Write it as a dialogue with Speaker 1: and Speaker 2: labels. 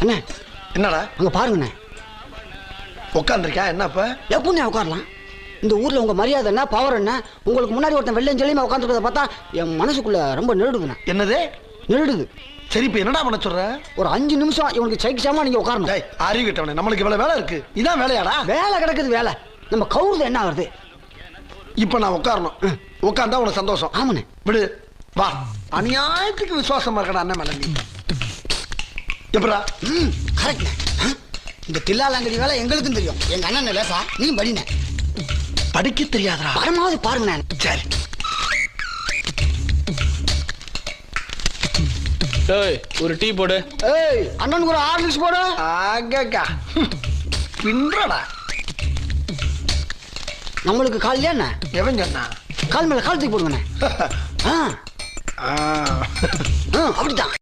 Speaker 1: அண்ணே
Speaker 2: என்னடா?
Speaker 1: அங்க பாருங்கண்ணே.
Speaker 2: உட்காந்துருக்கா என்னப்ப
Speaker 1: எப்படிண்ணே உட்காரலாம் இந்த ஊர்ல உங்க மரியாதை என்ன பவர் என்ன? உங்களுக்கு முன்னாடி ஒருத்தன் வெள்ளம் செல்லியமா உட்காந்துருக்கத பார்த்தா என் மனசுக்குள்ள ரொம்ப நெருடுதுண்ணே.
Speaker 2: என்னது?
Speaker 1: நெருடுது.
Speaker 2: சரி இப்ப என்னடா பண்ண சொல்ற?
Speaker 1: ஒரு அஞ்சு நிமிஷம் இவனுக்கு சைக்கிசாமா நீங்க உட்காரணும்
Speaker 2: டேய் அறிவு கிட்டவனே நம்மளுக்கு இவ்வளவு வேலை இருக்கு. இதான் வேலையாடா?
Speaker 1: வேலை கிடக்குது வேலை. நம்ம கவுருது என்ன ஆகுது?
Speaker 2: இப்ப நான் உட்காரணும் உட்கார்ந்தா உனக்கு சந்தோஷம்.
Speaker 1: ஆமாண்ணே.
Speaker 2: விடு. வா. அநியாயத்துக்கு விசுவாசமா இருக்கடா அண்ணன் மேல நீ எப்படா?
Speaker 1: ஆ? இந்த தில்லாலங்கடி வேலை எங்களுக்கும் தெரியும். எங்க அண்ணன் லேசா நீ படிண்ணே
Speaker 2: படிக்க தெரியாதடா.
Speaker 1: பரமாவது பாருங்கண்ணே
Speaker 2: சரி.
Speaker 3: டேய் ஒரு டீ போடு.
Speaker 1: ஏய் அண்ணனுக்கு ஒரு ஆர்லிக்ஸ் போடு.
Speaker 2: ஆகக்கா. பின்றடா
Speaker 1: நம்மளுக்கு காலையில என்ன?
Speaker 2: எவன் சொன்னா?
Speaker 1: கால் மேல கால் தூக்கி போடுங்கண்ணே ஆ.
Speaker 2: ஆ.
Speaker 1: ஆ அப்படிதான்